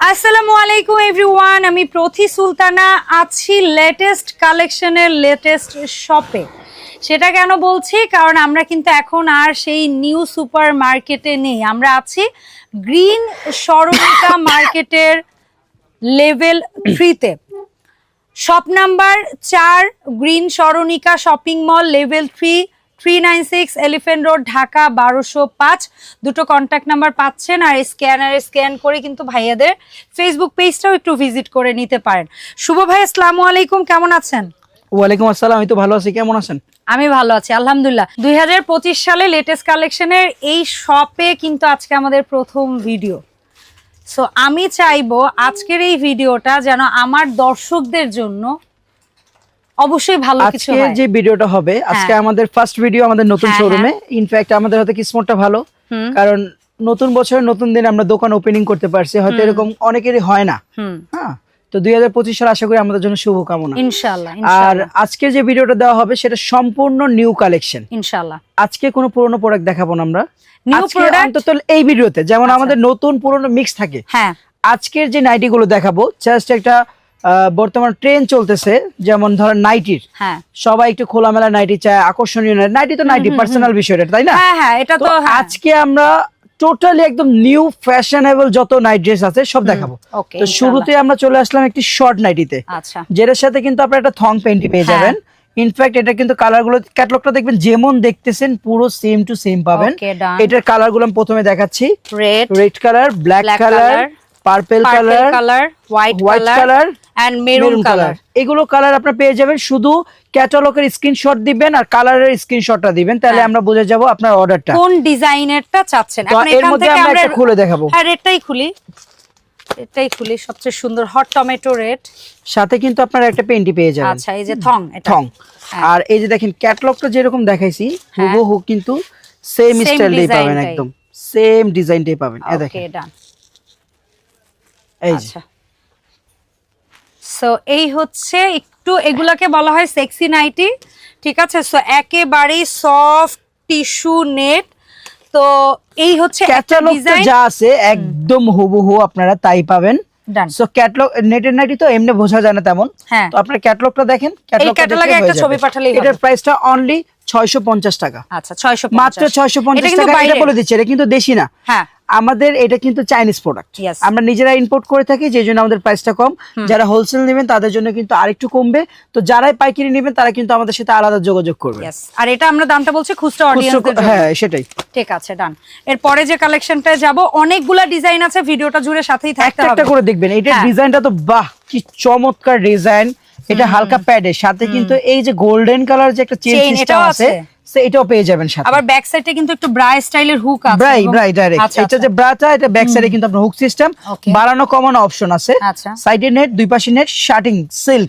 আসসালামু আলাইকুম এভরিওয়ান আমি প্রথি সুলতানা আছি লেটেস্ট কালেকশনের লেটেস্ট শপে সেটা কেন বলছি? কারণ আমরা কিন্তু এখন আর সেই নিউ সুপার মার্কেটে নেই। আমরা আছি গ্রিন সরণিকা মার্কেটের লেভেল থ্রিতে শপ নাম্বার চার green Saranika shopping mall level three three nine six elephant road Dhaka বারোশো পাঁচ। দুটো কন্ট্যাক্ট নাম্বার পাচ্ছেন আর স্ক্যানারে স্ক্যান করে কিন্তু ভাইয়াদের ফেসবুক পেজটাও একটু ভিজিট করে নিতে পারেন। শুভ ভাই আসসালামু আলাইকুম কেমন আছেন? ওয়ালাইকুম আসসালাম আমি তো ভালো আছি কেমন আছেন? আমি ভালো আছি আলহামদুলিল্লাহ। দুই হাজার পঁচিশ সালে লেটেস্ট কালেকশনের এই শপে কিন্তু আজকে আমাদের প্রথম ভিডিও সো আমি চাইব আজকের এই ভিডিওটা যেন আমার দর্শকদের জন্য অবশ্যই ভালো কিছু আজকে যে ভিডিওটা হবে আজকে হ্যাঁ। আমাদের ফার্স্ট ভিডিও আমাদের নতুন হ্যাঁ, শোরুমে ইনফ্যাক্ট আমাদের হয়তো কিসমতটা ভালো? কারণ নতুন বছরের নতুন দিন আমরা দোকান ওপেনিং করতে পারছি হয়তো এরকম অনেকেরই হয় না। হ্যাঁ। তো দুই হাজার পঁচিশ সাল আশা করি আমাদের জন্য শুভকামনা। ইনশাল্লাহ আর আজকে যে ভিডিওটা দেওয়া হবে সেটা সম্পূর্ণ নিউ কালেকশন ইনশাল্লাহ আজকে কোনো পুরনো প্রোডাক্ট দেখাবো না আমরা। আজকে product? অন্তত এই ভিডিওতে যেমন আচ্ছা। আমাদের নতুন পুরনো মিক্স থাকে। হ্যাঁ। আজকের যে নাইটি গুলো দেখাবো জাস্ট একটা বর্তমান ট্রেন চলতেছে যেমন ধরেন নাইটির হ্যাঁ। সবাই একটু খোলামেলা নাইটি চায় আকর্ষণীয় নাইটি নাইটি তো নাইটি পার্সোনাল বিষয়টা তাই না? হ্যাঁ হ্যাঁ এটা তো। আজকে আমরা টোটালি একদম নিউ ফ্যাশনেবল যত নাইট ড্রেস আছে সব দেখাবো। তো শুরুতে আমরা চলে আসলাম একটি শর্ট নাইটিতে আচ্ছা। যেটার সাথে কিন্তু আপনার একটা থং পেন্টি পেয়ে। যাবেন। ইনফ্যাক্ট এটা কিন্তু কালারগুলো ক্যাটলগটা দেখবেন যেমন দেখতেছেন পুরো সেম টু সেম পাবেন। এটার কালারগুলো আমি প্রথমে দেখাচ্ছি। Red red colour black colour purple colour white colour and maroon colour এগুলো কালার আপনার পেয়ে যাবেন। শুধু ক্যাটালগের স্ক্রিনশট দিবেন আর কালারের স্ক্রিনশটটা দিবেন। তাহলে হ্যাঁ। আমরা বুঝে যাব আপনার অর্ডারটা কোন ডিজাইনেরটা চাচ্ছেন? এখন এর এখান মধ্যে থেকে আমরা একটা খুলে দেখাবো। হ্যাঁ রেডটাই খুলি। এটাই খুলি সবচেয়ে সুন্দর হট টমেটো রেড সাথে কিন্তু আপনারা একটা পেন্টি পেয়ে যাবেন। আচ্ছা এই যে থং এটা। থং। হ্যাঁ। আর এই যে দেখেন ক্যাটালগটা যেরকম দেখাইছি হ্যাঁ। হুবহু কিন্তু সেম স্টাইলটাই পাবেন একদম। সেম ডিজাইনটাই পাবেন। এই দেখেন। এই যে। আচ্ছা। সো এই হচ্ছে একটু এগুলাকে বলা হয় সেক্সি নাইটি ঠিক আছে? সো একেবারেই সফট টিস্যু নেট তো এই হচ্ছে ক্যাটালগটা যা আছে একদম হুবহু আপনারা তাই পাবেন। সো ক্যাটালগ নেটের নাইটি তো এমনি বোঝা যায় না তেমন। হ্যাঁ। তো আপনার ক্যাটালগটা দেখেন ক্যাটালগে একটা ছবি পাঠালেই এটার প্রাইসটা অনলি ছয়শো পঞ্চাশ টাকা। আচ্ছা 650 মাত্র টাকা এটা বলে দিচ্ছে এটা কিন্তু দেশি না। হ্যাঁ। আমাদের এটা কিন্তু চাইনিজ প্রোডাক্ট আমরা নিজেরা ইম্পোর্ট করে থাকি যে জন্য আমাদের প্রাইসটা কম। যারা হোলসেল নেবেন তাদের জন্য কিন্তু আরেকটু কমবে। তো যারাই পাইকারি নেবেন তারা কিন্তু আমাদের সাথে আলাদা যোগাযোগ করবে। আর এটা আমরা দামটা বলছি খুচরা অডিয়েন্সদের হ্যাঁ সেটাই। ঠিক আছে ডান এরপরে যে কালেকশনটায় যাব অনেকগুলা ডিজাইন আছে ভিডিওটা জুড়ে সাথেই থাকতে হবে একটা করে দেখবেন হ্যাঁ। ডিজাইনটা তো বাহ কি চমৎকার ডিজাইন এটা হালকা প্যাডের সাথে কিন্তু এই যে গোল্ডেন কালার যে একটা চেন সিস্টেম আছে? সে এটাও পেয়ে যাবেন সাথে। আবার ব্যাক সাইডে কিন্তু একটু ব্রা স্টাইলের হুক আছে ব্রাই ব্রাই ডাইরেক্ট আচ্ছা, এটা যে আচ্ছা। ব্রাটা এটা ব্যাক সাইডে কিন্তু আপনার হুক সিস্টেম বাড়ানো কমানো অপশন আছে। আচ্ছা। সাইডে নেট দুই পাশে নেট শার্টিং সিল্ক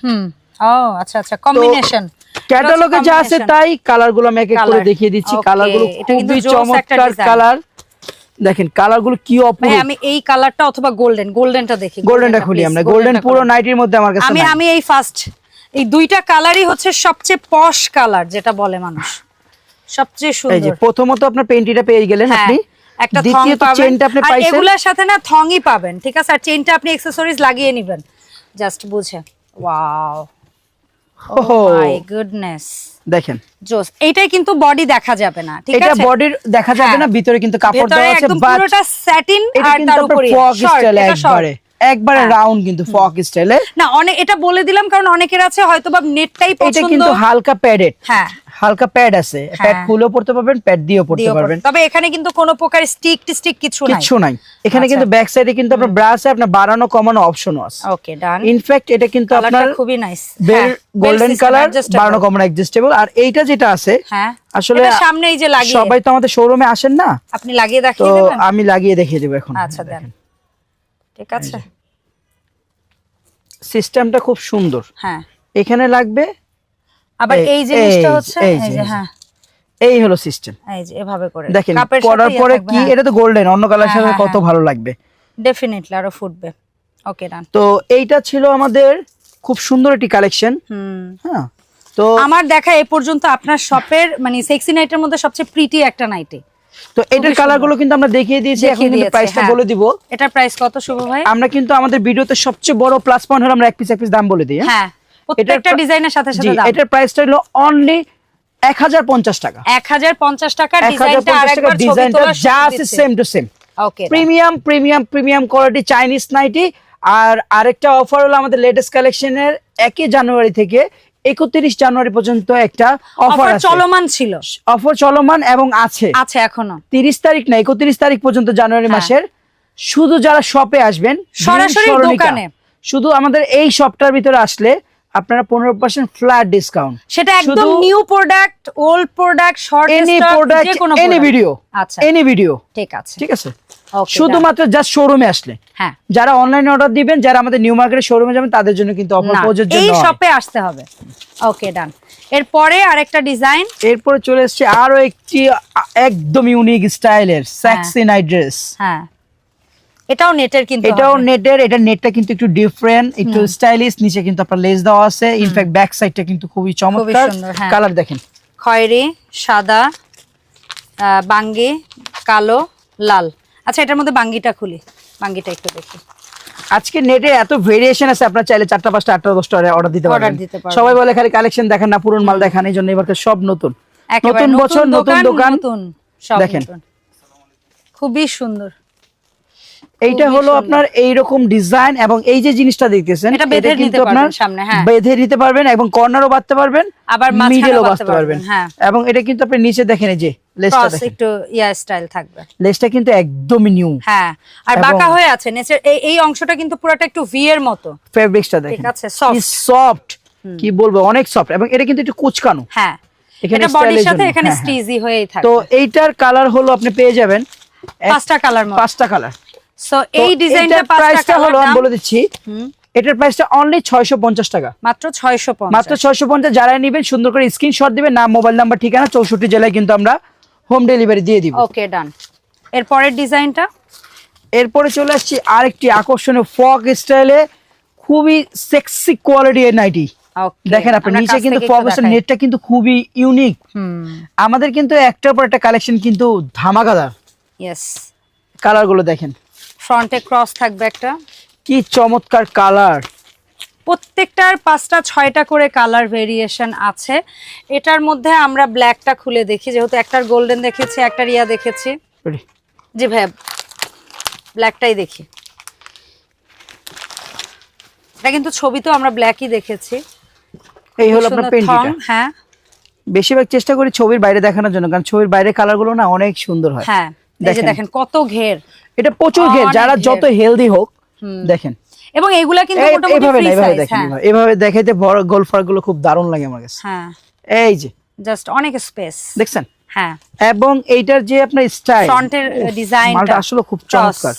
ও আচ্ছা আচ্ছা। কম্বিনেশন ক্যাটালগে যা আছে তাই কালারগুলো আমি এক এক করে দেখিয়ে দিচ্ছি। কালারগুলো খুবই চমৎকার কালার দেখেন কালারগুলো কি অপূর্ব আমি এই কালারটা অথবা গোল্ডেন গোল্ডেনটা দেখি। গোল্ডেনটা খুলি আমরা। গোল্ডেন পুরো। নাইটির মধ্যে আমার কাছে আমি আমি এই ফার্স্ট এই দুইটা কালারই হচ্ছে সবচেয়ে পশ কালার যেটা বলে মানুষ। সবচেয়ে এই যে সুন্দর। প্রথমত আপনার পেন্টিটা পেয়ে গেলেন হ্যাঁ, আপনি। একটা থং পাবেন। আর এগুলোর সাথে না থংই পাবেন ঠিক আছে? আর চেনটা আপনি অ্যাকসেসরিজ লাগিয়ে নেবেন। জাস্ট বুঝে। ওয়াও মাই গুডনেস দেখেন। জোস এইটাই কিন্তু বডি দেখা যাবে না ঠিক এটা আছে? বডির দেখা যাবে হ্যাঁ। না ভিতরে কিন্তু কাপড় দেওয়া আছে পুরোটা স্যাটিন এটা আর তার উপরে ফক এটা। একবারে একবারে হ্যাঁ। রাউন্ড কিন্তু ফক স্টাইলে না অনেক এটা বলে দিলাম কারণ অনেকের আছে হয়তো বা নেটটাই এটা পছন্দ। কিন্তু হালকা প্যাডেড হ্যাঁ। হালকা প্যাড আছে। প্যাড। খুলেও পড়তে পারবেন প্যাড দিয়েও পড়তে পারবেন। তবে এখানে কিন্তু কোনো প্রকার স্টিক টিস্টিক কিছু নাই। কিচ্ছু নাই। এখানে আচ্ছা। কিন্তু ব্যাক সাইডে কিন্তু আপনার ব্রা আছে আপনার বাড়ানো কমানো অপশনও আছে। ওকে ডান ইনফ্যাক্ট এটা কিন্তু আপনার খুবই নাইস গোল্ডেন কালার বাড়ানো কমানো অ্যাডজাস্টেবল আর এইটা যেটা আছে হ্যাঁ। আসলে এটা সামনে এই যে লাগিয়ে সবাই তো আমাদের শোরুমে আসেন না? আপনি লাগিয়ে দেখিয়ে দেবেন? আমি লাগিয়ে দেখিয়ে দেবো এখন। আচ্ছা দেন। ঠিক আছে? সিস্টেমটা খুব সুন্দর। হ্যাঁ। এখানে লাগবে আবার এই- জিনিসটা হচ্ছে এই যে- হ্যাঁ। এই হলো সিস্টেম এই যে এভাবে করে। দেখেন কাপের পরার পরে কি এটা তো গোল্ডেন অন্য কালার হ্যাঁ, সাথে হ্যাঁ, কত ভালো লাগবে। ডেফিনেটলি আরও ফুটবে। ওকে ডান তো এইটা ছিল আমাদের খুব সুন্দর একটি কালেকশন হুম। হ্যাঁ তো আমার দেখা এ পর্যন্ত আপনার শপের মানে সেক্সি নাইটের মধ্যে সবচেয়ে প্রিটি একটা নাইটি তো এটার কালারগুলো কিন্তু আমরা দেখিয়ে দিয়েছি এখন কিন্তু প্রাইসটা হ্যাঁ। বলে দিব। এটার প্রাইস কত শুভ ভাই? আমরা কিন্তু আমাদের ভিডিওতে সবচেয়ে বড় প্লাস পয়েন্ট হলো আমরা এক পিস এক পিস দাম বলে দিই হ্যাঁ? হ্যাঁ প্রত্যেকটা ডিজাইনের সাথে সাথে দাম। এটার প্রাইসটা হলো অনলি এক হাজার পঞ্চাশ টাকা। এক হাজার পঞ্চাশ টাকার এক হাজার ডিজাইনটা টাকা আরেকবার ছবি তোলা যা same to same okay premium premium premium quality Chinese nightie আর আরেকটা অফার হলো আমাদের লেটেস্ট কালেকশনের একই জানুয়ারি থেকে একত্রিশ জানুয়ারি পর্যন্ত একটা অফার চলমান ছিল। অফার চলমান এবং আছে। আছে এখনও। তিরিশ তারিখ না একত্রিশ তারিখ পর্যন্ত জানুয়ারি হ্যাঁ। মাসের। শুধু যারা শপে আসবেন সরাসরি দোকানে। শুধু আমাদের এই শপটার ভিতরে আসলে আপনারা পনেরো পার্সেন্ট ফ্ল্যাট ডিসকাউন্ট সেটা একদম new product old product short any product any video আচ্ছা। এনি ভিডিও ঠিক আছে। ঠিক আছে? শুধুমাত্র জাস্ট শোরুমে আসলে। হ্যাঁ। যারা অনলাইনে অর্ডার দিবেন যারা আমাদের নিউ মার্কেটের শোরুমে যাবেন তাদের জন্য কিন্তু অফার প্রযোজ্য এই শপে আসতে হবে। ওকে ডান এরপরে আরেকটা ডিজাইন এরপরে চলে এসেছে আরও একটি একদম ইউনিক স্টাইলের সেক্সি নাইট ড্রেস হ্যাঁ। এটাও নেটের কিন্তু এটাও নেটের এটা নেটটা কিন্তু একটু ডিফারেন্ট একটু স্টাইলিশ নিচে কিন্তু আপনার লেস দেওয়া আছে। ইনফ্যাক্ট ব্যাক সাইডটা কিন্তু খুবই চমৎকার। হ্যাঁ। কালার দেখেন। খয়েরি সাদা বাঙ্গি কালো লাল। আচ্ছা এটার মধ্যে বাঙ্গিটা খুলি। বাঙ্গিটা একটু দেখি। আজকে নেটে এত ভেরিয়েশন আছে আপনার চাইলে চারটা পাঁচটা আটটা দশটা অর্ডার দিতে পারেন। সবাই বলে খালি কালেকশন দেখেন না পুরন মাল দেখান এই জন্য এবার সব নতুন। নতুন বছর নতুন দোকান নতুন সব দেখেন। খুবই সুন্দর। এইটা হলো। আপনার এইরকম ডিজাইন এবং এই যে জিনিসটা দেখতেছেন এটা বেঁধে নিতে পারবেন সামনে, হ্যাঁ। বেঁধে নিতে পারবেন এবং কর্নারও বাঁধতে পারবেন আবার মিডলও বাঁধতে পারবেন। হ্যাঁ। এবং এটা কিন্তু আপনি নিচে দেখেন এই যে লেসটা দেখেন। একটু ইয়া স্টাইল থাকবে। লেসটা কিন্তু একদমই নিউ হ্যাঁ আর বাঁকা হয়ে আছে নিচের এই এই অংশটা কিন্তু পুরোটা একটু ভি এর মতো। ফেব্রিক্সটা দেখেন। আছে, soft। সফট কি বলব অনেক সফট এবং এটা কিন্তু একটু কুচকানো। হ্যাঁ এখানে বডির সাথে এখানে হ্যাঁ, হ্যাঁ। স্টিজি হয়েই থাকে তো এইটার কালার হলো আপনি পেয়ে যাবেন পাঁচটা কালার পাঁচটা কালার সো এই ডিজাইনটা প্রাইসটা হলো আমি বলে দিচ্ছি এটার প্রাইসটা অনলি ছয়শো পঞ্চাশ টাকা। মাত্র 650 মাত্র ছয়শো পঞ্চাশ যারা নেবেন সুন্দর করে স্ক্রিনশট দিবেন নাম মোবাইল নাম্বার ঠিকানা চৌষট্টি জেলায় কিন্তু আমরা হোম ডেলিভারি দিয়ে দিব। ওকে ডান এর পরের ডিজাইনটা এরপরে চলে আসছি আরেকটি আকর্ষণীয় ফক স্টাইলে খুবই সেক্সি কোয়ালিটি এর নাইটি দেখেন আপনি নিচে কিন্তু ফক নেটটা কিন্তু খুবই ইউনিক হুম। আমাদের কিন্তু একটার পর একটা কালেকশন কিন্তু ধামাকাদার। ইয়েস কালারগুলো দেখেন। ফ্রন্টে ক্রস থাকবে একটা। কি চমৎকার কালার। প্রত্যেকটার পাঁচটা ছয়টা করে কালার ভেরিয়েশন আছে। এটার মধ্যে আমরা ব্ল্যাকটা খুলে দেখি যেহেতু একটার গোল্ডেন দেখেছি একটার ইয়া দেখেছি। জি ভাই ব্ল্যাকটাই দেখি। এটা কিন্তু ছবি তো আমরা ব্ল্যাকই দেখেছি। এই হলো আপনার সুন্দর হ্যাঁ। বেশিরভাগ চেষ্টা করি ছবির বাইরে দেখানোর জন্য কারণ ছবির বাইরে কালারগুলো না অনেক সুন্দর হয়। হ্যাঁ এই যে। দেখেন কত ঘের। এটা প্রচুর ঘের যারা যত হেলদি হোক দেখেন। এবং এগুলা কিন্তু এইভাবে না ফ্রি এইভাবে দেখেন হ্যাঁ। এইভাবে। দেখাইতে বড় গোলফারগুলো খুব দারুণ লাগে আমার কাছে। হ্যাঁ। এই যে। জাস্ট অনেক স্পেস দেখছেন? হ্যাঁ। এবং এইটার যে আপনার স্টাইল ফ্রন্টের ডিজাইন মালটা আসলে খুব চমৎকার।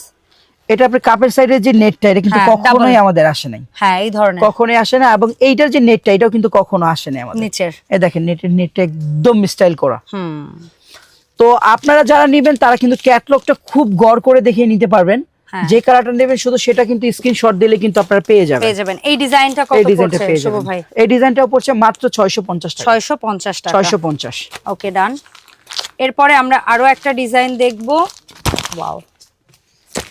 এটা আপনি কাপের সাইডের যে নেটটা এটা কিন্তু হ্যাঁ, কখনোই আমাদের আসে নাই। হ্যাঁ এই ধরনের। কখনোই আসে না এবং এইটার যে নেটটা এটাও কিন্তু কখনো আসে নাই আমাদের। নিচের। দেখেন নেটের নেটটা একদম স্টাইল করা। হুম। তো আপনারা যারা নেবেন তারা কিন্তু ক্যাটলগটা খুব গড় করে দেখিয়ে নিতে পারবেন। হ্যাঁ। যে কালারটা নেবেন শুধু সেটা কিন্তু স্ক্রিনশট দিলে কিন্তু আপনারা পেয়ে যাবেন। পেয়ে যাবেন। এই ডিজাইনটা কত পড়ছে পেয়ে শুভ ভাই? এই ডিজাইনটা পড়ছে মাত্র ছয়শো পঞ্চাশ টাকা। ছয়শো পঞ্চাশ টাকা। ছয়শো পঞ্চাশ। ওকে ডান এরপরে আমরা আরও একটা ডিজাইন দেখব। ওয়াও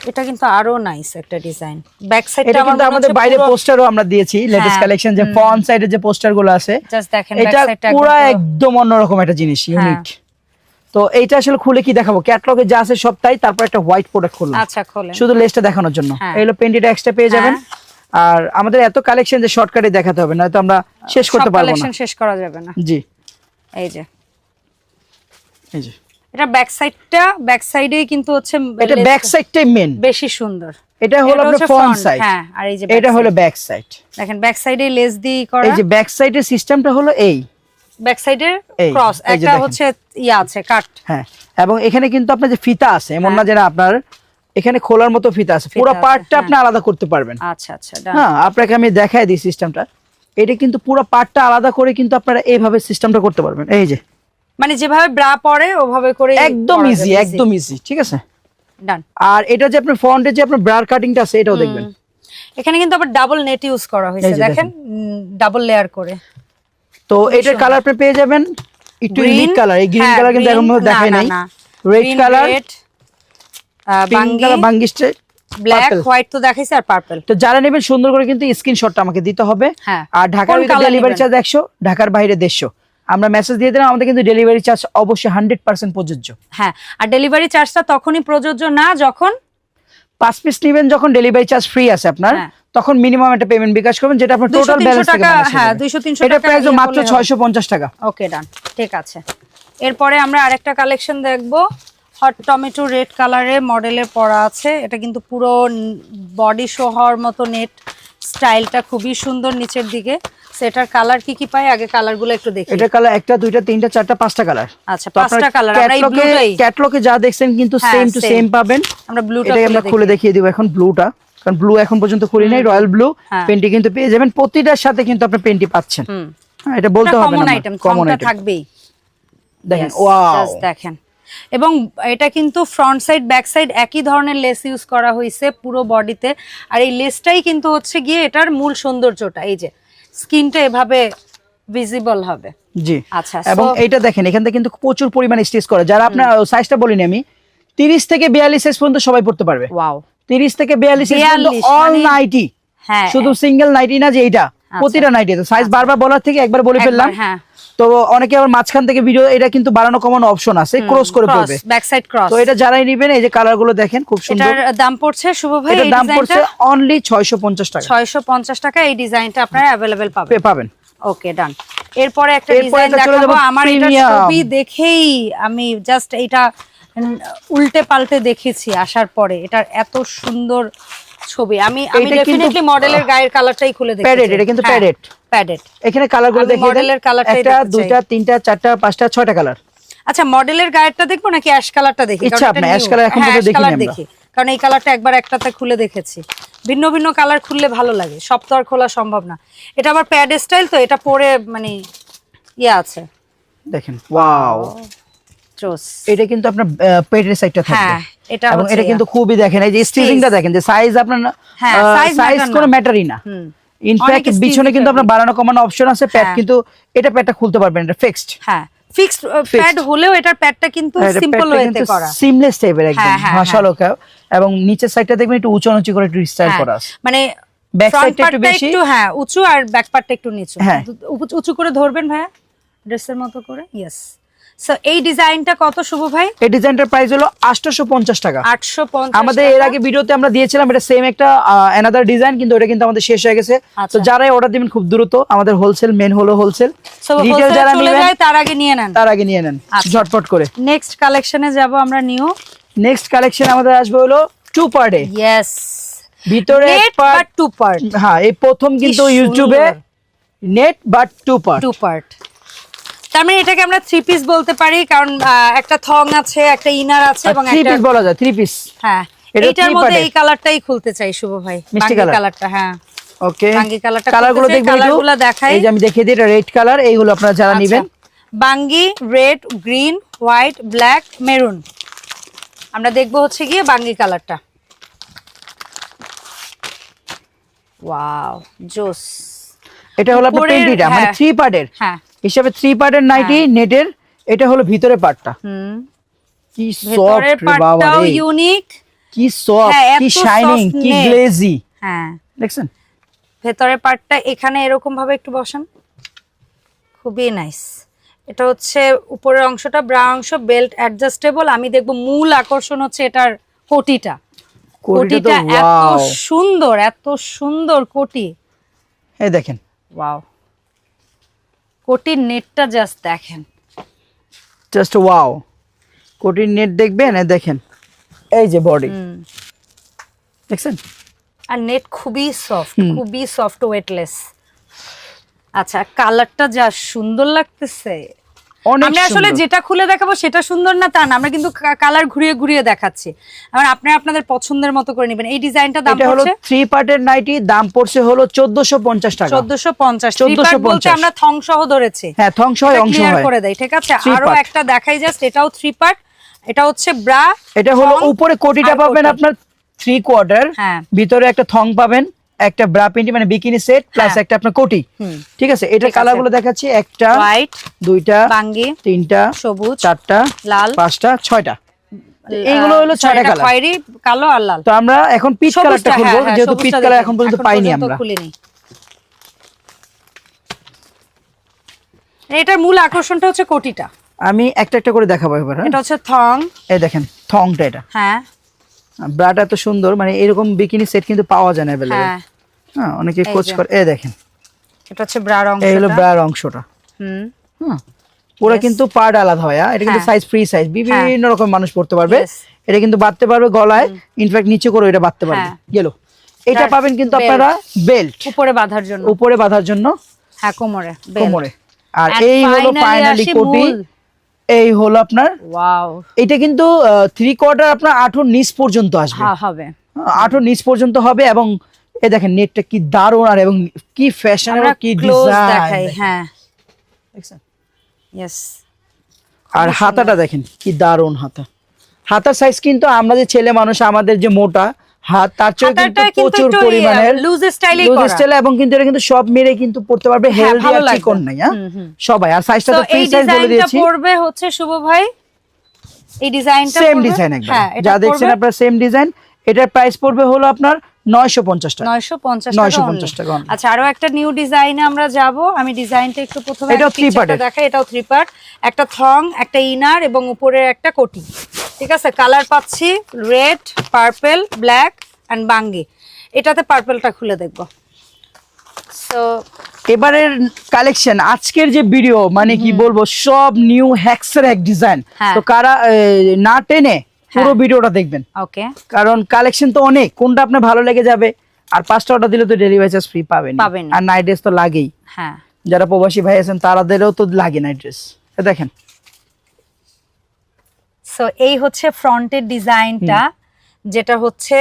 এটা কিন্তু আরও নাইস একটা ডিজাইন ব্যাক সাইডটা কিন্তু আমাদের বাইরে পোস্টারও আমরা দিয়েছি লেটেস্ট হ্যাঁ, কালেকশন যে ফ্রন্ট সাইডে যে পোস্টারগুলো আছে জাস্ট দেখেন ব্যাক সাইডটা পুরো একদম অন্যরকম একটা জিনিস ইউনিক তো এইটা আসলে খুলে কি দেখাবো? ক্যাটলগে যা আছে সব তাই তারপর একটা হোয়াইট প্রোডাক্ট খুললাম। আচ্ছা খোলেন। শুধু লেসটা দেখানোর জন্য। হ্যাঁ। এই হলো পেন্টিটা এক্সট্রা পেয়ে যাবেন। আর আমাদের এত কালেকশন যে শর্টকাটে দেখাতে হবে নয়তো আমরা শেষ করতে পারব না। কালেকশন শেষ করা যাবে না। জি। এই যে। এই যে। এটা ব্যাক সাইডটা ব্যাক সাইডেই কিন্তু হচ্ছে এটা ব্যাক সাইডটাই মেন বেশি সুন্দর। এটা হলো আপনার ফ্রন্ট সাইড হ্যাঁ, আর এই যে এটা হলো ব্যাক সাইড দেখেন ব্যাক সাইডে লেস দিয়ে করা। এই যে ব্যাক সাইডের সিস্টেমটা হলো এই। ব্যাক সাইডের ক্রস একটা হচ্ছে ইয়া আছে কাট হ্যাঁ এবং এখানে কিন্তু আপনার যে ফিতা আছে এমন না হ্যাঁ। যেন আপনার এখানে খোলার মতো ফিতা আছে পুরো পার্টটা হ্যাঁ। আপনি আলাদা করতে পারবেন। আচ্ছা আচ্ছা হ্যাঁ আপনাকে আমি দেখাই দিই সিস্টেমটা এটা কিন্তু পুরো পার্টটা আলাদা করে কিন্তু আপনারা এইভাবে সিস্টেমটা করতে পারবেন। এই যে। মানে যেভাবে ব্রা পরে ওভাবে করে একদম ইজি একদম ইজি ঠিক আছে? ডান আর এটা যে আপনার ফ্রন্টে যে আপনার ব্রার কাটিংটা আছে এটাও দেখবেন। এখানে কিন্তু আবার ডাবল নেট ইউজ করা হয়েছে দেখেন? ডাবল লেয়ার করে। তো এটার কালার আপনি পেয়ে যাবেন। একটু ইউনিক কালার এই গ্রিন হ্যাঁ, কালার কিন্তু এখন মধ্যে না, নাই। রেড কালার বাঙ্গি ব্ল্যাক। হোয়াইট তো দেখাইছে আর পার্পল তো যারা নেবেন সুন্দর করে কিন্তু স্ক্রিনশটটা আমাকে দিতে হবে। হ্যাঁ। আর ঢাকার ডেলিভারি চার্জ ঢাকার বাইরে আমরা মেসেজ দিয়ে দিলাম আমাদের কিন্তু ডেলিভারি চার্জ অবশ্যই হান্ড্রেড পার্সেন্ট প্রযোজ্য। হ্যাঁ আর ডেলিভারি চার্জটা তখনই প্রযোজ্য না যখন পাঁচ পিস নেবেন যখন ডেলিভারি চার্জ ফ্রি আছে আপনার। হ্যাঁ। তখন মিনিমাম একটা পেমেন্ট বিকাশ করবেন যেটা আপনার টোটাল ব্যালেন্স থেকে টাকা, হ্যাঁ, যাবে। 200 300 এটা টাকা প্রাইস ইয়ে মাত্র করলে হবে। ছয়শো পঞ্চাশ টাকা। ওকে ডান ঠিক আছে। এরপরে আমরা আরেকটা কালেকশন দেখব। হট টমেটো রেড কালারে মডেলের পরা আছে। এটা কিন্তু পুরো বডি শো হওয়ার মতো নেট স্টাইলটা খুবই সুন্দর নিচের দিকে। সেটার কালার কি কি পাই? আগে কালারগুলো একটু দেখি। এটা কালার একটা দুইটা তিনটা চারটা পাঁচটা কালার আচ্ছা পাঁচটা কালার আমরা এই ব্লুটাই ক্যাটলগে যা দেখছেন কিন্তু সেম টু সেম পাবেন। আমরা ব্লুটা আমরা খুলে দেখিয়ে দিব এখন ব্লুটা কারণ ব্লু এখন পর্যন্ত খুলি নাই রয়্যাল ব্লু। পেন্টি কিন্তু পেয়ে যাবেন। প্রতিটার সাথে কিন্তু আপনি পেন্টি পাচ্ছেন। হ্যাঁ, এটা বলতে হবে কমন আইটেম কমন থাকবেই। দেখেন ওয়াও দেখেন। এবং এটা কিন্তু ফ্রন্ট সাইড ব্যাক সাইড একই ধরনের লেস ইউজ করা হয়েছে পুরো বডিতে আর এই লেসটাই কিন্তু হচ্ছে গিয়ে এটার মূল সৌন্দর্যটা এই যে স্কিনটা এভাবে ভিজিবল হবে। জি। আচ্ছা, এবং এটা দেখেন এখান থেকে কিন্তু প্রচুর পরিমাণে স্টিচ করে। যারা আপনার সাইজটা বলিনি আমি তিরিশ থেকে বিয়াল্লিশ সাইজ পর্যন্ত সবাই পড়তে পারবে। ওয়াও তিরিশ থেকে বিয়াল্লিশ সাইজ পর্যন্ত 42 অল মানে- নাইটি হ্যাঁ। শুধু সিঙ্গেল নাইটি না যে এইটা প্রতিটা নাইটি সাইজ বারবার বলার থেকে একবার বলে ফেললাম। হ্যাঁ। তো অনেকে আবার মাঝখান থেকে ভিডিও এটা কিন্তু বাড়ানো কমানো অপশন আছে। ক্রস করে পড়বে ব্যাক সাইড ক্রস তো এটা যারাই নেবেন এই যে কালারগুলো দেখেন খুব সুন্দর। এটার দাম পড়ছে শুভ ভাই এটার দাম পড়ছে অনলি ছয়শো পঞ্চাশ টাকা। ছয়শো পঞ্চাশ টাকা এই ডিজাইনটা আপনারা অ্যাভেলেবেল পাবেন। পাবেন। ওকে ডান এরপরে একটা ডিজাইন দেখাবো আমার এটা ছবি দেখেই আমি জাস্ট এটা উল্টে পাল্টে দেখেছি আসার পরে। এটার এত সুন্দর ছবি। আমি আমি ডেফিনেটলি মডেলের গায়ের কালারটাই খুলে দেখেছি Padded, এটা কিন্তু padded। প্যাডেড এখানে কালারগুলো দেন। মডেলের colourটাই একটা দুইটা তিনটা চারটা পাঁচটা ছয়টা কালার আচ্ছা মডেলের গায়েরটা দেখব নাকি অ্যাশ কালারটা দেখি? ইচ্ছা আপনার, new। color এখন হ্যাঁ, পর্যন্ত। দেখি। কারণ এই কালারটা একবার একটাতে খুলে দেখেছি। ভিন্ন ভিন্ন কালার খুললে ভালো লাগে। সব তো আর খোলা সম্ভব না। এটা আবার প্যাড স্টাইল তো এটা পরে মানে ইয়ে আছে। দেখেন ওয়াও জোস এটা কিন্তু আপনার পেটের সাইডটা থাকবে। হ্যাঁ, এটা এবং এটা কিন্তু খুবই দেখেন এই যে স্টিচিংটা দেখেন যে সাইজ আপনার হ্যাঁ, সাইজ কোনো না। ম্যাটারই না। ইনফ্যাক্ট stitching কিন্তু আপনার। বাড়ানো কমানো অপশন আছে প্যাড হ্যাঁ। কিন্তু এটা প্যাডটা খুলতে পারবেন এটা ফিক্সড হ্যাঁ ফিক্সড প্যাড হলেও এটার প্যাডটা কিন্তু সিম্পল ওয়েতে করা সিমলেস টাইপের একদম হ্যাঁ, হ্যাঁ, এবং নিচের সাইডটা দেখবেন একটু উঁচু নিচু করে একটু স্টাইল হ্যাঁ, করা আছে। মানে Back ফ্রন্ট side টা একটু বেশি। হ্যাঁ উঁচু আর ব্যাক পার্টটা একটু নিচু। হ্যাঁ। উঁচু- উঁচু করে ধরবেন ভাইয়া? ড্রেসের মতো করে? ইয়েস সো এই ডিজাইনটা কত শুভ ভাই? এই ডিজাইনটার প্রাইস হলো টাকা। আমাদের এর আগে ভিডিওতে আমরা দিয়েছিলাম এটা সেম একটা অ্যানাদার ডিজাইন কিন্তু ওটা কিন্তু আমাদের শেষ হয়ে গেছে। তো আচ্ছা। অর্ডার দিবেন খুব দ্রুত আমাদের হোলসেল মেন হলো হোলসেল যারা নেবেন তার আগে নিয়ে নেন। তার আগে নিয়ে নেন আচ্ছা। ঝটপট করে। নেক্সট কালেকশনে যাব আমরা নিউ নেক্সট কালেকশন আমাদের আসবে হলো টু পার্টে ইয়েস ভিতরে বাট টু পার্ট হ্যাঁ এই প্রথম কিন্তু ইউটিউবে net but two part two part তার মানে এটাকে আমরা থ্রি পিস বলতে পারি কারণ একটা থং আছে একটা ইনার আছে এবং থ্রি পিস বলা যায় থ্রি পিস হ্যাঁ এটা এইটার মধ্যে এই কালারটাই খুলতে চাই শুভ ভাই মিষ্টি বাঙ্গি কালারটা হ্যাঁ। ওকে বাঙ্গি কালারটা দেখবেন। কালারগুলো দেখাই। এই যে আমি দেখিয়ে দিই এটা রেড কালার এইগুলো আপনারা যারা আচ্ছা। নেবেন। বাঙ্গি red green white black maroon আমরা দেখব হচ্ছে গিয়ে বাঙ্গি কালারটা ওয়াও জোস। এটা হলো আপনার পেন্টিটা মানে। থ্রি পার্টের হ্যাঁ। হিসাবে থ্রি পার্টের নাইটি নেটের এটা হলো ভিতরে পার্টটা হুম। কি সফট বাবা রে। ইউনিক কি সফট হ্যাঁ, কি শাইনিং কি গ্লেজি হ্যাঁ। দেখছেন? ভেতরের পার্টটা এখানে এরকম ভাবে একটু বসান। খুবই নাইস এটা হচ্ছে উপরের অংশটা ব্রা অংশ বেল্ট অ্যাডজাস্টেবল আমি দেখব মূল আকর্ষণ হচ্ছে এটার কোটিটা। কোটিটা এত সুন্দর এত সুন্দর কোটি। এই দেখেন। ওয়াও কোটির নেটটা জাস্ট দেখেন। জাস্ট ওয়াও কোটির নেট দেখবেন দেখেন। এই যে বডি। দেখছেন? আর নেট খুবই সফট খুবই সফট ওয়েটলেস আচ্ছা কালারটা যা সুন্দর লাগতেছে আমরা আসলে যেটা খুলে দেখাবো সেটা সুন্দর না তা না আমরা কিন্তু কালার ঘুরিয়ে ঘুরিয়ে দেখাচ্ছি। আর আপনারা আপনাদের পছন্দের মতো করে নেবেন। এই ডিজাইনটা দাম এটা হলো থ্রি পার্টের নাইটি দাম পড়ছে হলো চোদ্দশো পঞ্চাশ টাকা। চোদ্দশো পঞ্চাশ। 1450 বলতে আমরা থং সহ ধরেছি। হ্যাঁ থং সহ অংশ হয়। করে দেয় ঠিক আছে? আরও একটা দেখাই জাস্ট এটাও থ্রি পার্ট এটা হচ্ছে ব্রা এটা হলো উপরে কোটিটা পাবেন আপনার থ্রি কোয়ার্টার হ্যাঁ। ভিতরে একটা থং পাবেন। একটা ব্রা পেন্টি মানে বিকিনি সেট প্লাস। একটা আপনার কোটি। ঠিক আছে? এটা ঠিক আছে। কালারগুলো দেখাচ্ছি। একটা হোয়াইট দুইটা বাঙ্গি তিনটা সবুজ চারটা লাল। পাঁচটা ছয়টা। এইগুলো হলো ছয়টা কালার খয়েরি কালো আর লাল। তো আমরা এখন পিচ কালারটা খুলবো হ্যাঁ, হ্যাঁ, যেহেতু পিচ কালার এখন পর্যন্ত পাইনি আমরা। এটার মূল আকর্ষণটা হচ্ছে কোটিটা। আমি একটা একটা করে দেখাবো এবার হ্যাঁ? এটা হচ্ছে থং। এই দেখেন থংটা এটা। হ্যাঁ। ব্রাটা এত সুন্দর মানে এরকম বিকিনি সেট কিন্তু পাওয়া যায় না অ্যাভেলেবল হ্যাঁ। হ্যাঁ অনেকে কোচ করে এই দেখেন। এটা হচ্ছে ব্রার এই হলো অংশটা ব্রার অংশটা। হুম। হ্যাঁ পুরো কিন্তু পার্ট আলাদা হয় হ্যাঁ? এটা কিন্তু। সাইজ ফ্রি সাইজ বিভিন্ন রকম মানুষ পড়তে পারবে। এটা কিন্তু বাঁধতে পারবে গলায় ইনফ্যাক্ট নিচে করে এটা বাঁধতে পারবে। গেল এটা পাবেন কিন্তু আপনারা বেল্ট উপরে বাঁধার জন্য। উপরে বাঁধার জন্য। হ্যাঁ কোমরে। কোমরে। আর এই হলো ফাইনালি কোটি। এই হলো আপনার? ওয়াও এটা কিন্তু থ্রি কোয়ার্টার আপনার আঠুর নিচ পর্যন্ত আসবে। হ্যাঁ হবে। আঠুর নিচ পর্যন্ত হবে এবং এ দেখেন নেটটা কি দারুণ আর এবং কি ফ্যাশন কি ডিজাইন হ্যাঁ। ইয়েস আর হাতাটা দেখেন কি দারুণ হাতা। হাতার সাইজ কিন্তু আমরা যে ছেলে মানুষ আমাদের যে মোটা হাত তার চেয়ে কিন্তু প্রচুর একটু পরিমাণের লুজ স্টাইলেই লুজ স্টাইল এবং কিন্তু এটা কিন্তু সব মেরে কিন্তু পড়তে পারবে হ্যাঁ, হেলদি আর চিকন নাই হ্যাঁ। সবাই আর সাইজটা তো ফ্রি সাইজ বলে দিয়েছি। পড়বে হচ্ছে শুভ ভাই? এই ডিজাইনটা সেম ডিজাইন একদম। হ্যাঁ এটা যা দেখছেন আপনার সেম ডিজাইন এটার প্রাইস পড়বে হলো আপনার 950 টাকা। 950 950 টাকা টাকা only। only। আচ্ছা আরও একটা নিউ ডিজাইনে আমরা যাব। আমি ডিজাইনটা একটু প্রথমে দেখাই এটাও থ্রি পার্ট একটা থং একটা ইনার এবং উপরের একটা কোটি ঠিক আছে কালার পাচ্ছি রেড পার্পেল ব্ল্যাক অ্যান্ড বাঙ্গি। এটাতে পার্পেলটা খুলে দেখব। সো এবারের কালেকশন আজকের যে ভিডিও মানে কি বলব সব নিউ হ্যাক্সের এক ডিজাইন হ্যাঁ। তো কারা না টেনে পুরো ভিডিওটা দেখবেন। ওকে কারণ কালেকশন তো অনেক কোনটা আপনার ভালো লেগে যাবে আর পাঁচটা অর্ডার দিলে তো ডেলিভারি চার্জ ফ্রি পাবেন। আর নাইট ড্রেস তো লাগেই। হ্যাঁ। যারা প্রবাসী ভাই আছেন তাদেরও তো লাগে নাইট ড্রেস দেখেন। সো এই হচ্ছে ফ্রন্টের ডিজাইনটা যেটা হচ্ছে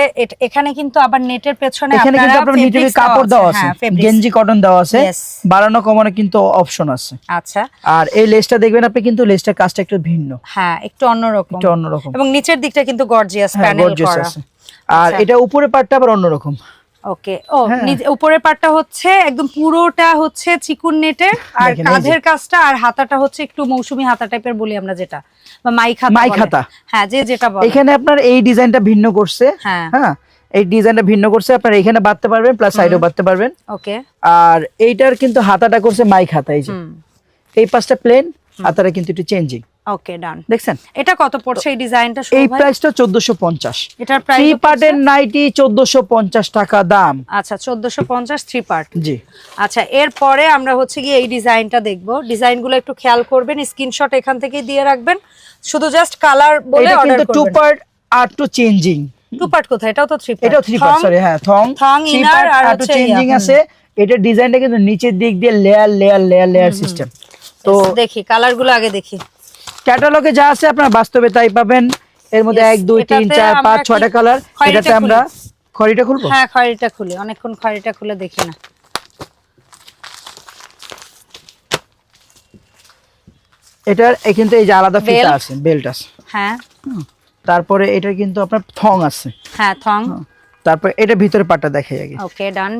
এখানে কিন্তু আবার নেটের পেছনে এখানে কিন্তু আপনারা fabrics কাপড় দেওয়া আছে। হ্যাঁ, গেঞ্জি কটন দেওয়া আছে. বাড়ানো কমানো কিন্তু অপশন আছে। আচ্ছা। আর এই লেসটা দেখবেন আপনি কিন্তু লেসটার কাজটা একটু ভিন্ন। হ্যাঁ একটু অন্যরকম। একটু অন্যরকম। এবং নিচের দিকটা কিন্তু গর্জিয়াস প্যানেল করা। আর আচ্ছা। এটা উপরে পার্টটা আবার অন্যরকম। ওকে ও হ্যাঁ। নিচে- উপরের পাটটা হচ্ছে একদম পুরোটা হচ্ছে চিকুন নেটের আর কাঁধের কাজটা আর হাতাটা হচ্ছে একটু মৌসুমী হাতা টাইপের বলি আমরা যেটা বা মাইক হাতা মাইক হাতা। হ্যাঁ যে যেটা বলে। এখানে আপনার এই ডিজাইনটা ভিন্ন করছে। হ্যাঁ। হ্যাঁ এই ডিজাইনটা ভিন্ন করছে আপনার এখানে বাঁধতে পারবেন প্লাস সাইডেও বাঁধতে পারবেন। ওকে আর এইটার কিন্তু হাতাটা করছে মাইক হাতা এই যে। এই পাশটা প্লেন হাতাটা কিন্তু একটু চেঞ্জিং ওকে ডান দেখছেন? এটা কত পড়ছে? এই ডিজাইনটা এই প্রাইসটা চোদ্দশো পঞ্চাশ। এটার থ্রি প্রাইস পার্টের নাইটি চোদ্দশো পঞ্চাশ টাকা দাম। আচ্ছা চোদ্দশো পঞ্চাশ থ্রি পার্ট জি। আচ্ছা এরপরে আমরা হচ্ছে গিয়ে এই ডিজাইনটা দেখব। ডিজাইনগুলো একটু খেয়াল করবেন স্ক্রিনশট এখান থেকে দিয়ে রাখবেন। শুধু জাস্ট কালার বলে এটা কিন্তু টু পার্ট আর টু চেঞ্জিং টু পার্ট কোথায়? এটাও তো থ্রি পার্ট এটাও থ্রি পার্ট সরি হ্যাঁ থং থং, থ্রি পার্ট আর টু চেঞ্জিং আছে। এটার ডিজাইনটা কিন্তু নিচের দিক দিয়ে layer layer layer layer system তো দেখি কালারগুলো আগে দেখি। ক্যাটালগে যা আছে আপনার বাস্তবে তাই পাবেন। এর মধ্যে এক দুই তিন চার পাঁচ ছয়টা কালার এটাতে আমরা খড়িটা খুলবো? হ্যাঁ খয়েরিটা খুলে। অনেকক্ষণ খড়িটা খুলে দেখি না। এটার এ কিন্তু এই যে আলাদা ফিতা আছে বেল্ট আছে। হ্যাঁ। তারপরে এটার কিন্তু আপনার থং আছে। হ্যাঁ থং। তারপরে এটা ভিতরে পাটটা দেখাই আগে। ওকে ডান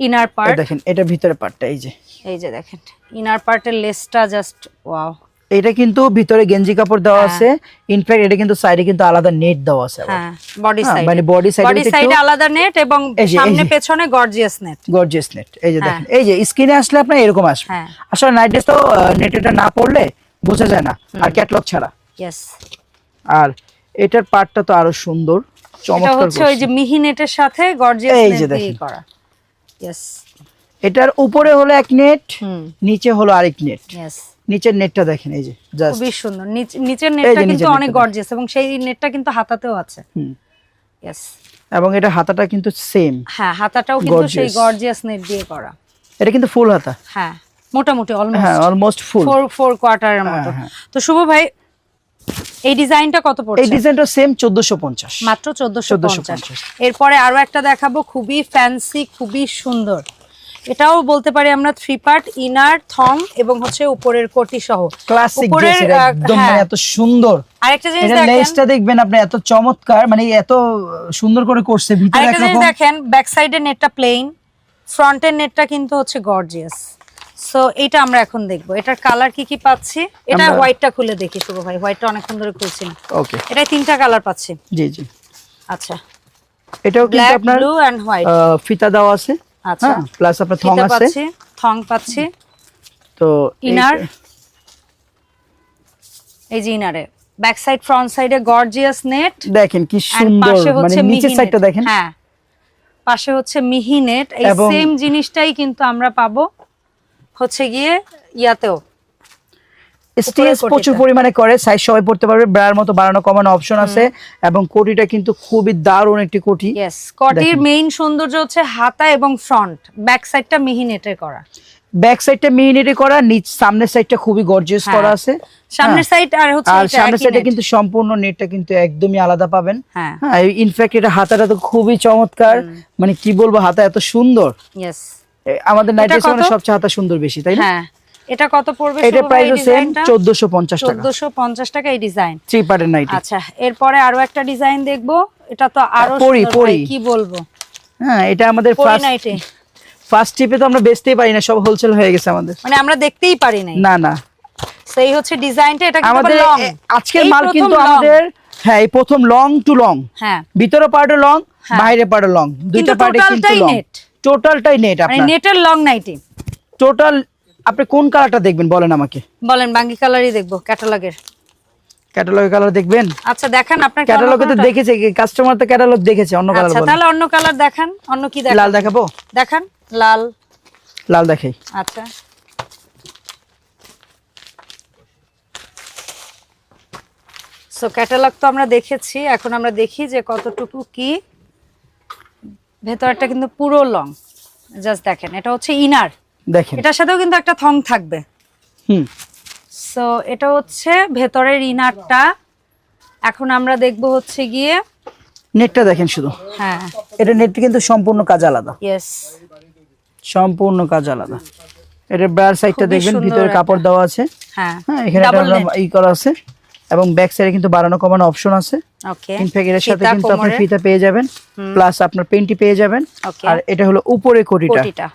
ইনার পার্ট দেখেন এটা ভিতরে পাটটা এই যে। এই যে দেখেন। ইনার পার্টের লেসটা জাস্ট ওয়াও এটা কিন্তু ভিতরে গেঞ্জি কাপড় দেওয়া হ্যাঁ। আছে। ইনফ্যাক্ট এটা কিন্তু সাইডে কিন্তু আলাদা নেট দেওয়া আছে হ্যাঁ বডি হ্যাঁ, সাইড মানে body side বডি সাইডে আলাদা নেট এবং সামনে পেছনে গর্জিয়াস নেট গর্জিয়াস নেট এই যে হ্যাঁ। দেখেন। এই যে স্ক্রিনে আসলে আপনার এরকম আসবে। হ্যাঁ। আসলে নাইট ড্রেস তো নেটেটা না পড়লে বোঝা যায় না। আর ক্যাটলগ ছাড়া। ইয়েস আর এটার পার্টটা তো আরও সুন্দর। চমৎকার হচ্ছে ওই যে মিহি নেটের সাথে গর্জিয়াস নেট দিয়ে করা। ইয়েস এটার উপরে হলো এক নেট নিচে হলো আরেক নেট ইয়েস নিচের নেটটা দেখেন এই যে জাস্ট খুবই সুন্দর। নিচের নেটটা কিন্তু অনেক গর্জিয়াস এবং সেই নেটটা কিন্তু হাতাতেও আছে। ইয়েস এবং এটা হাতাটা কিন্তু সেম হ্যাঁ হাতাটাও কিন্তু সেই গর্জিয়াস নেট দিয়ে করা। এটা কিন্তু ফুল হাতা। হ্যাঁ মোটামুটি অলমোস্ট হ্যাঁ অলমোস্ট ফুল ফোর ফোর কোয়ার্টারের মতো। হ্যাঁ। তো শুভ ভাই এই ডিজাইনটা কত পড়ছে? এই ডিজাইনটা সেম চোদ্দশো পঞ্চাশ। মাত্র চোদ্দশো পঞ্চাশ। 1450 এরপরে আরও একটা দেখাবো খুবই ফ্যান্সি খুবই সুন্দর। এটাও বলতে পারি আমরা থ্রি পার্ট ইনার থং এবং হচ্ছে উপরের কোটি সহ। ক্লাসিক ড্রেস একদম মানে হ্যাঁ। এত সুন্দর। আরেকটা জিনিস দেখেন। লেসটা দেখবেন আপনি এত চমৎকার মানে এত সুন্দর করে করছে ভিতরে একরকম দেখেন ব্যাক সাইডের নেটটা প্লেন ফ্রন্টের নেটটা কিন্তু হচ্ছে গর্জিয়াস সো এটা আমরা এখন দেখব। এটার কালার কি কি পাচ্ছি? এটা হোয়াইটটা খুলে দেখি শুভ ভাই। হোয়াইটটা অনেকক্ষণ ধরে খুলছি ওকে এটা তিনটা কালার পাচ্ছি। জি জি। আচ্ছা। এটাও কিন্তু আপনার ব্লু এন্ড হোয়াইট ফিতা দেওয়া আছে। আচ্ছা। হ্যাঁ প্লাস আপনার থং আছে। থং পাচ্ছি। তো ইনার। এই- যে ইনারে। ব্যাক সাইড ফ্রন্ট সাইডে গর্জিয়াস নেট দেখেন কি সুন্দর মানে হচ্ছে নিচের মিহি সাইডটা দেখেন। হ্যাঁ পাশে হচ্ছে মিহি নেট এই সেম জিনিসটাই কিন্তু আমরা পাবো। হচ্ছে গিয়ে ইয়াতেও। কোটিটা। প্রচুর পরিমাণে করে সাইজ সবাই পড়তে পারবে ব্রার মতো বাড়ানো কমানো অপশন আছে এবং কোটিটা কিন্তু খুবই দারুণ একটি কোটি। কটির মেইন সৌন্দর্য হচ্ছে হাতা এবং ফ্রন্ট ব্যাক সাইডটা মিহি নেটের করা। ব্যাক সাইডটা মিনিটে করা নিচ সামনের সাইডটা খুবই গর্জিয়াস হ্যাঁ। করা আছে। সামনের সাইড আর হচ্ছে আর সামনের সাইডে কিন্তু সম্পূর্ণ নেটটা কিন্তু একদমই আলাদা পাবেন। হ্যাঁ। হ্যাঁ ইনফ্যাক্ট এটা হাতাটা তো খুবই চমৎকার। মানে কি বলব হাতা এত সুন্দর। আমাদের নাইটের কত? মানে সবচেয়ে হাতা সুন্দর বেশি তাই না? হ্যাঁ। এটা কত পড়বে এটা প্রাইস সেম ডিজাইনটা? চোদ্দশো পঞ্চাশ টাকা। 1450 টাকা এই ডিজাইন থ্রি পার্টের নাইটি আচ্ছা এরপরে আরও একটা ডিজাইন দেখব। এটা তো আরও। কি বলব? হ্যাঁ এটা আমাদের ফার্স্ট নাইটে ফার্স্ট টিপে তো আমরা বেচতেই পারি না সব হোলসেল হয়ে গেছে আমাদের। মানে আমরা দেখতেই পারি নাই। না না। সেই হচ্ছে ডিজাইনটা এটা আমাদের লং আজকের মাল কিন্তু আমাদের হ্যাঁ এই প্রথম লং টু লং হ্যাঁ। ভিতরে পার্টও লং হ্যাঁ। বাইরে পার্টও লং দুইটা পার্টে কিন্তু লং টোটালটাই নেট আপনার। নেটের লং নাইটি টোটাল আপনি কোন কালারটা দেখবেন বলেন আমাকে? বলেন বাঙ্গি কালারই দেখব ক্যাটালগের। ক্যাটালগ কালার দেখবেন? আচ্ছা দেখেন আপনার ক্যাটালগে তো? দেখেছে কাস্টমার তো ক্যাটালগ দেখেছে অন্য কালার আচ্ছা তাহলে অন্য কালার দেখান অন্য কি দেখান? লাল দেখাবো? দেখান লাল। লাল দেখাই। আচ্ছা। সো ক্যাটালগ তো আমরা দেখেছি এখন আমরা দেখি যে কতটুকু কি। ভেতরটা কিন্তু পুরো লং জাস্ট দেখেন এটা হচ্ছে ইনার দেখেন। এটার সাথেও কিন্তু একটা থং থাকবে। হুম। সো এটা হচ্ছে ভেতরের ইনারটা। এখন আমরা দেখব হচ্ছে গিয়ে নেটটা দেখেন শুধু। হ্যাঁ। এটা নেট কিন্তু সম্পূর্ণ কাজ আলাদা। ইয়েস সম্পূর্ণ কাজ আলাদা। এটা ব্রার সাইডটা দেখবেন ভিতরে কাপড় দেওয়া আছে। হ্যাঁ। হ্যাঁ এখানে ডাবল একটা ই করা আছে। এবং ব্যাক সাইডে কিন্তু বাড়ানো কমানো অপশন আছে। ওকে ইনফ্যাক্ট এর সাথে কিন্তু আপনি ফিতা পেয়ে যাবেন। প্লাস আপনার পেন্টি পেয়ে যাবেন। আর এটা হলো উপরে কোটিটা। কোটিটা।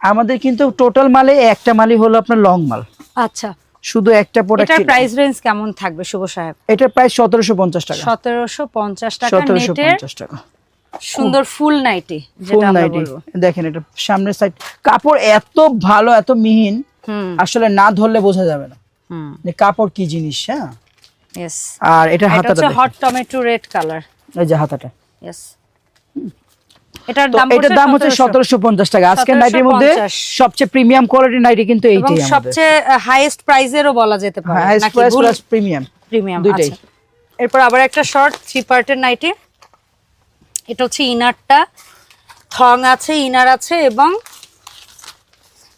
আমাদের কিন্তু টোটাল মালে একটা মালই হলো আপনার লং মাল। আচ্ছা। শুধু একটা প্রোডাক্ট এটার প্রাইস রেঞ্জ কেমন থাকবে শুভ সাহেব? এটার প্রাইস সতেরোশো পঞ্চাশ টাকা। সতেরোশো পঞ্চাশ টাকা সতেরোশো নেটের পঞ্চাশ টাকা। সুন্দর ফুল নাইটি যেটা আমরা বলব। দেখেন এটা সামনের সাইড কাপড় এত ভালো এত মিহিন আসলে না ধরলে বোঝা যাবে না। কাপড় কি জিনিস হ্যাঁ? আর এটা এটা হাতাটা হচ্ছে হট টমেটো রেড কালার এই যে হাতাটা। ইয়েস এটার দাম এটার দাম হচ্ছে সতেরোশো। পঞ্চাশ টাকা। আজকের নাইটির মধ্যে সবচেয়ে প্রিমিয়াম কোয়ালিটি নাইটি কিন্তু এইটাই আমাদের সবচেয়ে হাইয়েস্ট প্রাইজেরও বলা যেতে পারে highest price plus premium premium দুইটাই। আচ্ছা। এরপর আবার একটা শর্ট থ্রি পার্টের নাইটি এটা হচ্ছে ইনারটা। থং আছে ইনার আছে এবং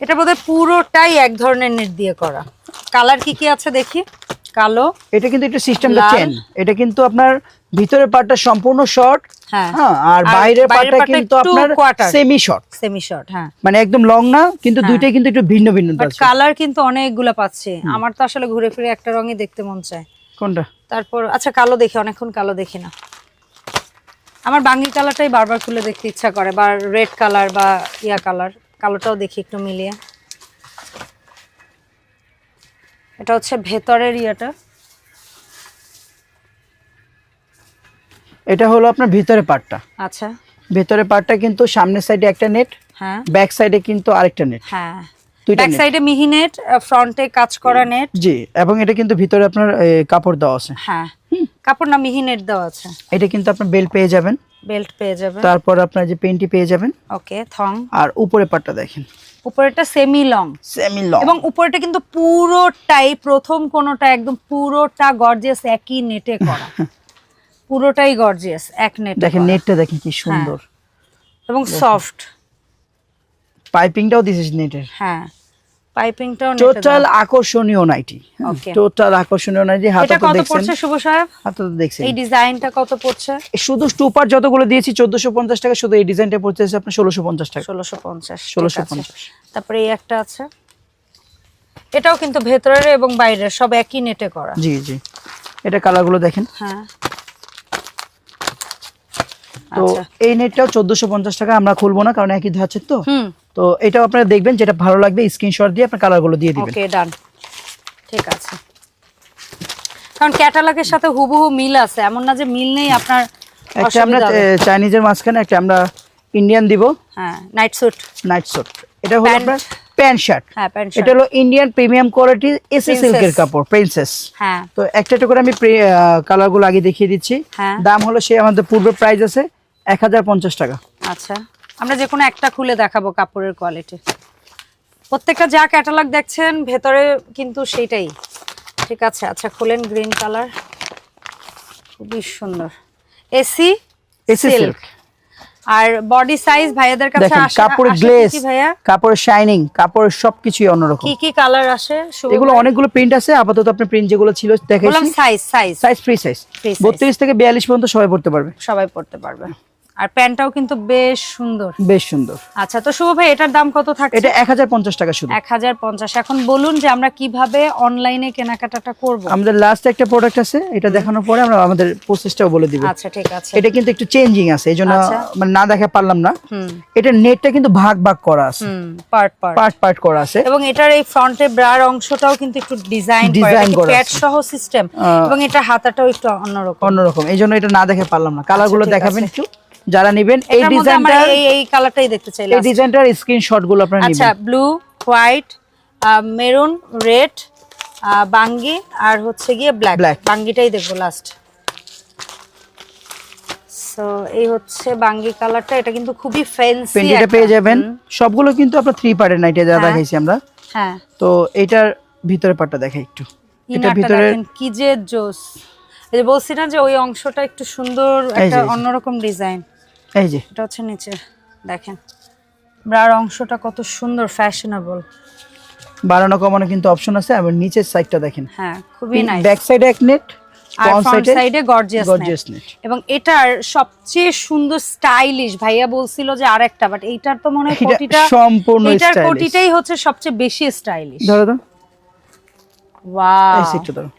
এটা বোধহয় পুরোটাই এক ধরনের নেট দিয়ে করা। কালার কি কি আছে দেখি? কালো এটা কিন্তু একটু সিস্টেমটা। চেন এটা কিন্তু আপনার ভিতরের পার্টটা সম্পূর্ণ শর্ট হ্যাঁ। হ্যাঁ আর বাইরের পার্টটা কিন্তু আপনার সেমি শর্ট সেমি শর্ট হ্যাঁ। মানে একদম লং না কিন্তু দুইটাই কিন্তু একটু ভিন্ন ভিন্ন কালার কিন্তু অনেকগুলো পাচ্ছে। আমার তো আসলে ঘুরে ফিরে একটা রঙই দেখতে মন চায়। কোনটা? তারপর আচ্ছা কালো দেখি অনেকক্ষণ কালো দেখি না। আমার বাঙ্গি কালারটাই বারবার খুলে দেখতে ইচ্ছা করে বা রেড কালার বা ইয়া কালার কালোটাও দেখি একটু মিলিয়ে। এটা হচ্ছে ভেতরের ইয়েটা। এটা হলো আপনার ভিতরে পার্টটা আচ্ছা। ভেতরে পার্টটা কিন্তু সামনের সাইডে একটা নেট হ্যাঁ। ব্যাক সাইডে কিন্তু আরেকটা নেট হ্যাঁ। ব্যাক সাইডে মিহি নেট ফ্রন্টে কাজ করা নেট জি এবং এটা কিন্তু ভিতরে আপনার কাপড় দেওয়া আছে। হ্যাঁ। কাপড় না মিহি নেট দেওয়া আছে। এটা কিন্তু আপনার বেল পেয়ে যাবেন। বেল্ট পেয়ে যাবে তারপর আপনার যে পেন্টি পেয়ে যাবেন। ওকে থং আর উপরে পাটটা দেখেন। উপরেটা সেমি লং সেমি লং এবং উপরেটা কিন্তু পুরোটাই প্রথম কোনোটা একদম পুরোটা গর্জিয়াস একই নেটে করা। পুরোটাই গর্জিয়াস এক নেট দেখেন নেটটা দেখেন কি সুন্দর। এবং সফট পাইপিংটাও দিয়েছে নেটের হ্যাঁ। পাইপিংটাও টোটাল আকর্ষণীয় নাইটি. টোটাল আকর্ষণীয় নাইটি হাতে এটা তো কত পড়ছে শুভ সাহেব? হাতে তো দেখছেন। এই ডিজাইনটা কত পড়ছে? শুধু স্টুপার যতগুলো দিয়েছি চোদ্দশো পঞ্চাশ টাকা শুধু এই ডিজাইনটা পড়ছে আপনার ষোলোশো পঞ্চাশ টাকা। ষোলোশো পঞ্চাশ 1650 তারপরে এই একটা আছে। এটাও কিন্তু ভেতরের এবং বাইরের সব একই নেটে করা। জি জি। এটা কালারগুলো দেখেন। হ্যাঁ। তো আচ্ছা। এই নেটটাও চোদ্দশো পঞ্চাশ টাকা আমরা খুলবো না কারণ একই ধাঁচের তো। তো এটাও আপনারা দেখবেন যেটা ভালো লাগবে স্ক্রিনশট দিয়ে আপনার কালারগুলো দিয়ে দিবেন। ওকে ডান ঠিক আছে। কারণ ক্যাটালগের সাথে হুবহু মিল আছে এমন না যে মিল নেই আপনার একটা আমরা চাইনিজের মাঝখানে একটা আমরা ইন্ডিয়ান দিব। হ্যাঁ নাইট স্যুট নাইট স্যুট এটা হলো আপনার প্যান্ট শার্ট হ্যাঁ প্যান্ট এটা হলো Indian premium quality SA Princess। সিল্কের কাপড় প্রিন্সেস হ্যাঁ। তো একটা একটা করে আমি কালারগুলো আগে দেখিয়ে দিচ্ছি। হ্যাঁ। দাম হলো সে আমাদের পূর্বের প্রাইস আছে এক হাজার পঞ্চাশ টাকা। আচ্ছা আমরা যে কোনো একটা খুলে দেখাবো কাপড়ের কোয়ালিটি প্রত্যেকটা যা ক্যাটালগ দেখছেন ভেতরে কিন্তু সেইটাই। ঠিক আছে আচ্ছা খুলেন গ্রিন কালার খুবই সুন্দর। এসি এসএ সিল্ক আর বডি সাইজ ভাইয়াদের কাছে আসে- কাপড়ের গ্লেজ কি কি ভাইয়া? কাপড়ের শাইনিং কাপড়ের সবকিছুই অন্যরকম। কি কি কালার আসে? এগুলো অনেকগুলো প্রিন্ট আছে আপাতত আপনার প্রিন্ট যেগুলো ছিল দেখাইছি size size size free size Free size। বত্রিশ থেকে বিয়াল্লিশ পর্যন্ত সবাই পড়তে পারবে। সবাই পড়তে পারবে। আর প্যান্টটাও কিন্তু বেশ সুন্দর। বেশ সুন্দর। আচ্ছা তো শুভ ভাই এটার দাম কত থাকছে? এটা এক হাজার পঞ্চাশ টাকা শুধু। এক হাজার পঞ্চাশ। এখন বলুন যে আমরা কীভাবে অনলাইনে কেনাকাটাটা করব। আমাদের লাস্ট একটা প্রোডাক্ট আছে এটা দেখানোর পরে আমরা আমাদের প্রসেসটাও বলে দিব। আচ্ছা ঠিক আছে। এটা কিন্তু একটু চেঞ্জিং আছে এই জন্য আচ্ছা। মানে না দেখা পারলাম না। হুম। এটা নেটটা কিন্তু ভাগ ভাগ করা আছে। পার্ট পার্ট পার্ট পার্ট করা আছে। এবং এটার এই ফ্রন্টে ব্রার অংশটাও কিন্তু একটু ডিজাইন করা প্যাড সহ সিস্টেম এবং এটা হাতাটাও একটু অন্যরকম। অন্যরকম এই জন্য এটা না দেখে পারলাম না। কালারগুলো আচ্ছা, দেখাবেন একটু। যারা নেবেন এই আমরা এই এই কালারটাই দেখতে চাই এই ডিজাইনটার স্ক্রিনশটগুলো আপনারা নেবেন। আচ্ছা ব্লু হোয়াইট মেরুন রেড বাঙ্গি আর হচ্ছে গিয়ে ব্ল্যাক। বাঙ্গিটাই দেখব লাস্ট সো এই হচ্ছে বাঙ্গি কালারটা এটা কিন্তু খুবই ফ্যান্সি পেন্টিটা পেয়ে যাবেন। সবগুলো কিন্তু আপনার থ্রি পার্টের নাইটে যা হ্যাঁ। দেখাইছি আমরা। হ্যাঁ। তো এটার ভিতরে পার্টটা দেখাই একটু। এটা ভিতরে কি যে জোস। এই যে বলছি না যে ওই অংশটা একটু সুন্দর একটা অন্যরকম ডিজাইন এই যে। এটা হচ্ছে নিচে দেখেন। ব্রার অংশটা কত সুন্দর ফ্যাশনেবল বাড়ানো কমানো কিন্তু অপশন আছে এবং নিচের সাইডটা দেখেন। হ্যাঁ খুবই নাইস ব্যাক সাইডে এক নেট আর ফ্রন্ট ফ্রন্ট সাইডে সাইডে গর্জিয়াস গর্জিয়াস নেট এবং এটার সবচেয়ে সুন্দর স্টাইলিশ ভাইয়া বলছিল যে আরেকটা বাট এইটার তো মনে হয় কোটিটা সম্পূর্ণ এটার কোটিটাই হচ্ছে সবচেয়ে বেশি স্টাইলিশ ধরো তো। ওয়াও এই সাইডটা ধরো।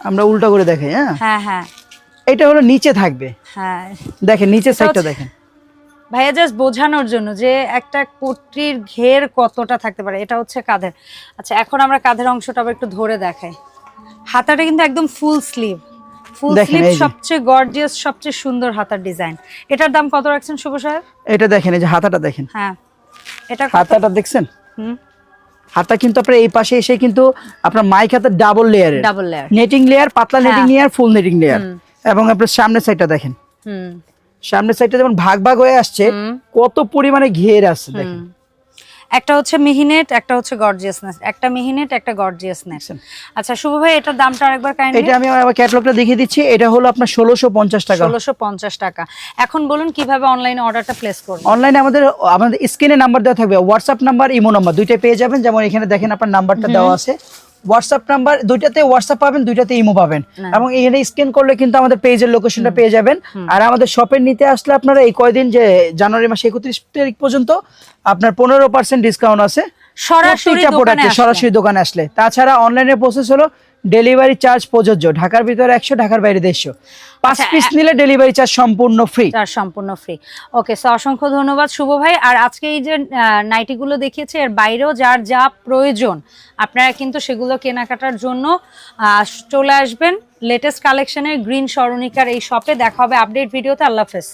আমরা উল্টা করে দেখাই হ্যাঁ? হ্যাঁ হ্যাঁ। এটা হলো নিচে থাকবে। হ্যাঁ। দেখেন নিচের সাইডটা দেখেন। ভাইয়া জাস্ট বোঝানোর জন্য যে একটা কোটির ঘের কতটা থাকতে পারে এটা হচ্ছে কাঁধের। আচ্ছা এখন আমরা কাঁধের অংশটা একটু ধরে দেখাই। হাতাটা কিন্তু একদম ফুল স্লিভ ফুল স্লিভ সবচেয়ে গর্জিয়াস সবচেয়ে সুন্দর হাতার ডিজাইন এটার দাম কত রাখছেন শুভ সাহেব? এটা দেখেন এই যে হাতাটা দেখেন। হ্যাঁ। এটা হাতাটা দেখছেন? হুম। হাতা কিন্তু আপনার এই পাশে এসে কিন্তু আপনার মাইক হাতা ডাবল লেয়ারের ডাবল লেয়ার নেটিং লেয়ার পাতলা। Netting layer full netting layer. এবং আপনার সামনের সাইডটা দেখেন। হুম। সামনের সাইডটা যেমন ভাগ ভাগ হয়ে আসছে কত পরিমাণে ঘের আসছে দেখেন। একটা হচ্ছে মিহিনেট একটা হচ্ছে গর্জিয়াসনেস একটা মিহিনেট একটা গর্জিয়াসনেস দেখছেন? আচ্ছা শুভ ভাই এটার দামটা আরেকবার কাইন্ডলি এটা আমি আমার ক্যাটালগটা দেখিয়ে দিচ্ছি। এটা হলো আপনার ষোলোশো পঞ্চাশ টাকা। ষোলোশো পঞ্চাশ টাকা। এখন বলুন কীভাবে অনলাইনে অর্ডারটা প্লেস করব অনলাইনে আমাদের আমাদের স্ক্রিনে নাম্বার দেওয়া থাকবে। হোয়াটসঅ্যাপ নাম্বার ইমো নাম্বার দুইটা পেয়ে যাবেন। যেমন এখানে দেখেন আপনার নাম্বারটা দেওয়া আছে। হোয়াটসঅ্যাপ নাম্বার দুইটাতে হোয়াটসঅ্যাপ পাবেন দুইটাতে ইমো পাবেন। এবং এখানে স্ক্যান করলে কিন্তু আমাদের পেজের লোকেশনটা পেয়ে যাবেন। আর আমাদের শপের নিতে আসলে আপনারা এই কয়দিন যে জানুয়ারি মাসে একত্রিশ তারিখ পর্যন্ত আপনার পনেরো পার্সেন্ট ডিসকাউন্ট আছে। সরাসরি। সরাসরি দোকানে আসলে। তাছাড়া অনলাইনে প্রসেস হলো ডেলিভারি চার্জ প্রযোজ্য। ঢাকার ভিতরে একশো ঢাকার বাইরে দেড়শো। পাঁচ আচ্ছা, পিস নিলে ডেলিভারি চার্জ সম্পূর্ণ ফ্রি তার সম্পূর্ণ ফ্রি ওকে সো অসংখ্য ধন্যবাদ শুভ ভাই। আর আজকে এই যে নাইটিগুলো দেখিয়েছি এর বাইরেও যার যা প্রয়োজন আপনারা কিন্তু সেগুলো কেনাকাটার জন্য চলে আসবেন। লেটেস্ট কালেকশনের গ্রিন স্মরণিকার এই শপে দেখা হবে। আপডেট ভিডিওতে আল্লাহ হাফেজ।